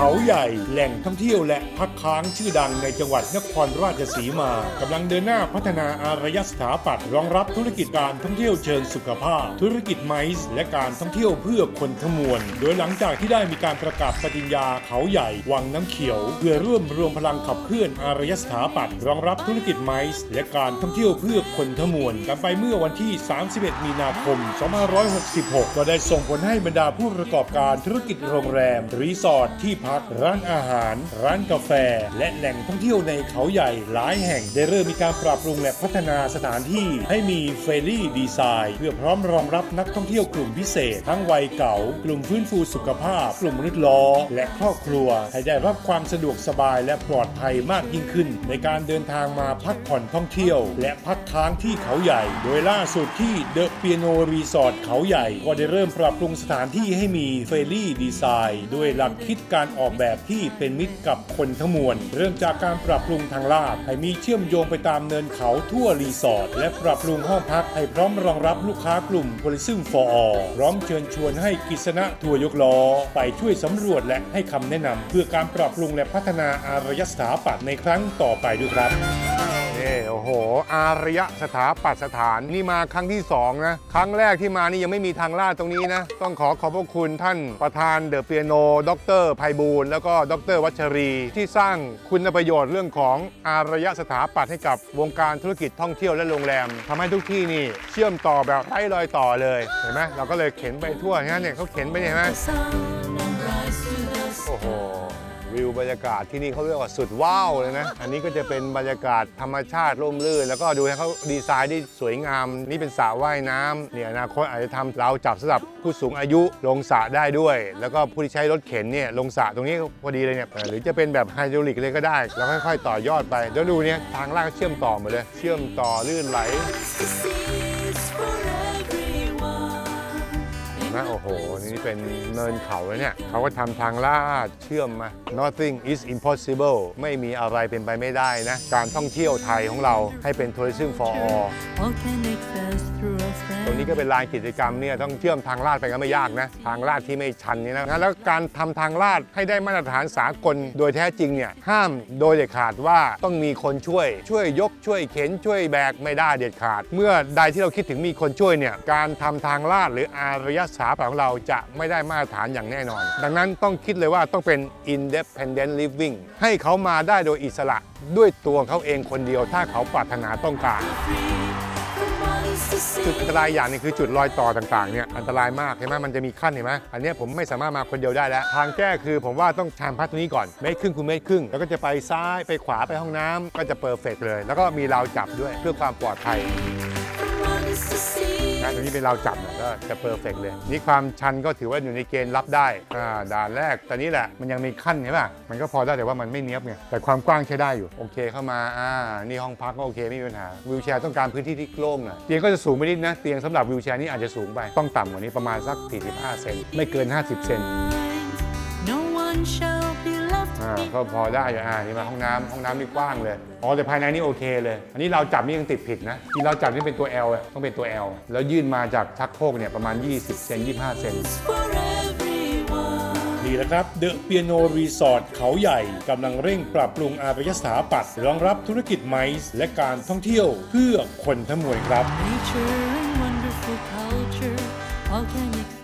เขาใหญ่แหล่งท่องเที่ยวและพักค้างชื่อดังในจังหวัดนครราชสีมากำลังเดินหน้าพัฒนาอารยสถาปัตย์รองรับธุรกิจการท่องเที่ยวเชิงสุขภาพ ธุรกิจไมซ์และการท่องเที่ยวเพื่อคนทั้งมวลโดยหลังจากที่ได้มีการประกาศปฏิญญาเขาใหญ่วังน้ำเขียว เพื่อร่วมรวมพลังขับเคลื่อนอารยสถาปัตย์รองรับธุรกิจไมซ์และการท่องเที่ยวเพื่อคนทั้งมวลกันไปเมื่อวันที่ 31 มีนาคม 2566 ก็ได้ส่งผลให้บรรดาผู้ประกอบการธุรกิจโรงแรมรีสอร์ทที่พัก ร้านอาหาร ร้านกาแฟ และแหล่งท่องเที่ยวในเขาใหญ่หลายแห่งได้เริ่มมีการปรับปรุงและพัฒนาสถานที่ให้มีเฟรลี่ดีไซน์เพื่อพร้อมรองรับนักท่องเที่ยวกลุ่มพิเศษ ทั้งวัยเก่า กลุ่มฟื้นฟูสุขภาพ กลุ่มมนุษย์ล้อ และครอบครัว ให้ได้รับความสะดวกสบายและปลอดภัยมากยิ่งขึ้น ในการเดินทางมาพักผ่อนท่องเที่ยว และพักค้างที่เขาใหญ่ โดยล่าสุดที่เดอะเปียโนรีสอร์ทเขาใหญ่ ก็ได้เริ่มปรับปรุงสถานที่ให้มีเฟรลี่ดีไซน์ ด้วยหลักคิดการออกแบบที่เป็นมิตรกับคนทั้งมวล เริ่มจากการปรับปรุงทางลาดให้มีเชื่อมโยงไปตามเนินเขาทั่วรีสอร์ทและปรับปรุงห้องพักให้พร้อมรองรับลูกค้ากลุ่มบริซึ่งฟอพร้อมเชิญชวนให้กิษณะทัวร์ยกล้อ ไปช่วยสำรวจและให้คำแนะนำเพื่อการปรับปรุงและพัฒนาอารยสถาปัตย์ในครั้งต่อไปด้วยครับ ห อารยสถาปัตยสถานนี่มาครั้งที่2นะ ครั้งแรกที่มานี่ยังไม่มีทางลาดตรงนี้นะ ต้องขอขอบพระคุณท่านประธานเดอะเปียโน ดรไพบูลย์แล้วก็ดรวัชรี ที่สร้างคุณประโยชน์เรื่องของอารยสถาปัตย์ให้กับวงการธุรกิจท่องเที่ยวและโรงแรมทำให้ทุกที่นี่เชื่อมต่อแบบไร้รอยต่อเลยเห็นไหมเราก็เลยเข็นไปทั่วนะเนี่ยเขาเข็นไปเนี่ยเห็นไหมโอ้โห วิวบรรยากาศที่นี่เขาเรียกว่าสุดว้าวเลยนะ อันนี้ก็จะเป็นบรรยากาศธรรมชาติร่มรื่น แล้วก็ดูให้เขาดีไซน์ได้สวยงาม นี่เป็นสระว่ายน้ำเนี่ยอนาคตอาจจะทำเราจับสำหรับผู้สูงอายุลงสระได้ด้วย แล้วก็ผู้ที่ใช้รถเข็นเนี่ยลงสระตรงนี้พอดีเลยเนี่ยหรือจะเป็นแบบไฮดรอลิกเลยก็ได้ แล้วค่อย ๆ ต่อยอดไปแล้วดูเนี่ยทางล่างเชื่อมต่อหมดเลย เชื่อมต่อลื่นไหล นะโอ้โห นี่เป็นเนินเขาแล้วเนี่ย เขาก็ทำทางลาดเชื่อมมา nothing is impossible ไม่มีอะไรเป็นไปไม่ได้นะ การท่องเที่ยวไทยของเราให้เป็น tourism for all Organic fast through a ตรงนี้ friend. ก็เป็นลานกิจกรรมเนี่ยต้องเชื่อมทางลาดไปก็ไม่ยากนะ ทางลาดที่ไม่ชันนี่นะ แล้วการทำทางลาดให้ได้มาตรฐานสากลโดยแท้จริงเนี่ยห้ามโดยเด็ดขาดว่าต้องมีคนช่วย ช่วยยกช่วยเข็นช่วยแบกไม่ได้เด็ดขาด เมื่อใดที่เราคิดถึงมีคนช่วยเนี่ยการทำทางลาดหรืออารยสถาปัตย์ของเราจะไม่ได้มาตรฐานอย่างแน่นอน ดังนั้นต้องคิดเลยว่าต้องเป็น independent living ให้เขามาได้โดยอิสระด้วยตัวเขาเองคนเดียว ถ้าเขาปรารถนาต้องการ จุดอันตรายอย่างนึงคือจุดรอยต่อต่างๆเนี่ยอันตรายมากเห็นไหมมันจะมีขั้นเห็นไหมอันนี้ผมไม่สามารถมาคนเดียวได้แล้ว ทางแก้คือผมว่าต้องทำพัดตรงนี้ก่อนเมตรครึ่งคูณเมตรครึ่งแล้วก็จะไปซ้ายไปขวาไปห้องน้ำก็จะเ e อร์เฟกเลย แล้วก็มีราวจับด้วยเพื่อความปลอดภัย นะตรงนี้เป็นราวจับเนี่ยก็จะเ e อร์เฟกเลย นี่ความชันก็ถือว่าอยู่ในเกณฑ์รับได้อ่าด่านแรกแต่นี้แหละมันยังมีขั้นเห็นป่ะมันก็พอได้แต่ว่ามันไม่เนี้ยบไงแต่ความกว้างใช้ได้อยู่โอเคเข้ามาอ่านี่ห้องพักก็โอเคไม่มีปัญหาวิวแชร์ต้องการพื้นที่ที่โล่งหน่อยเตียงก็จะสูงไปนิดนะเตียงสำหรับวิวแชร์นี่อาจจะสูงไปต้องต่ำกว่านี้ประมาณสัก 45 เซนไม่เกิน 50 เซน No one shall be อ่าก็พอได้อยู่อ่านี่มาห้องน้ำห้องน้ำนี่กว้างเลยอ๋อแต่ภายในนี่โอเคเลย อันนี้เราจับนี่ยังติดผิดนะที่เราจับนี่เป็นตัว L อะต้องเป็นตัว L แล้วยื่นมาจากชักโครกเนี่ยประมาณ 20 เซน25 เซน for everyone. นี่แหละครับเดอะเปียโนรีสอร์ทเขาใหญ่กำลังเร่งปรับปรุงอารยสถาปัตย์รองรับธุรกิจไมซ์และการท่องเที่ยวเพื่อคนทั้งมวลครับ Nature and wonderful culture. Organic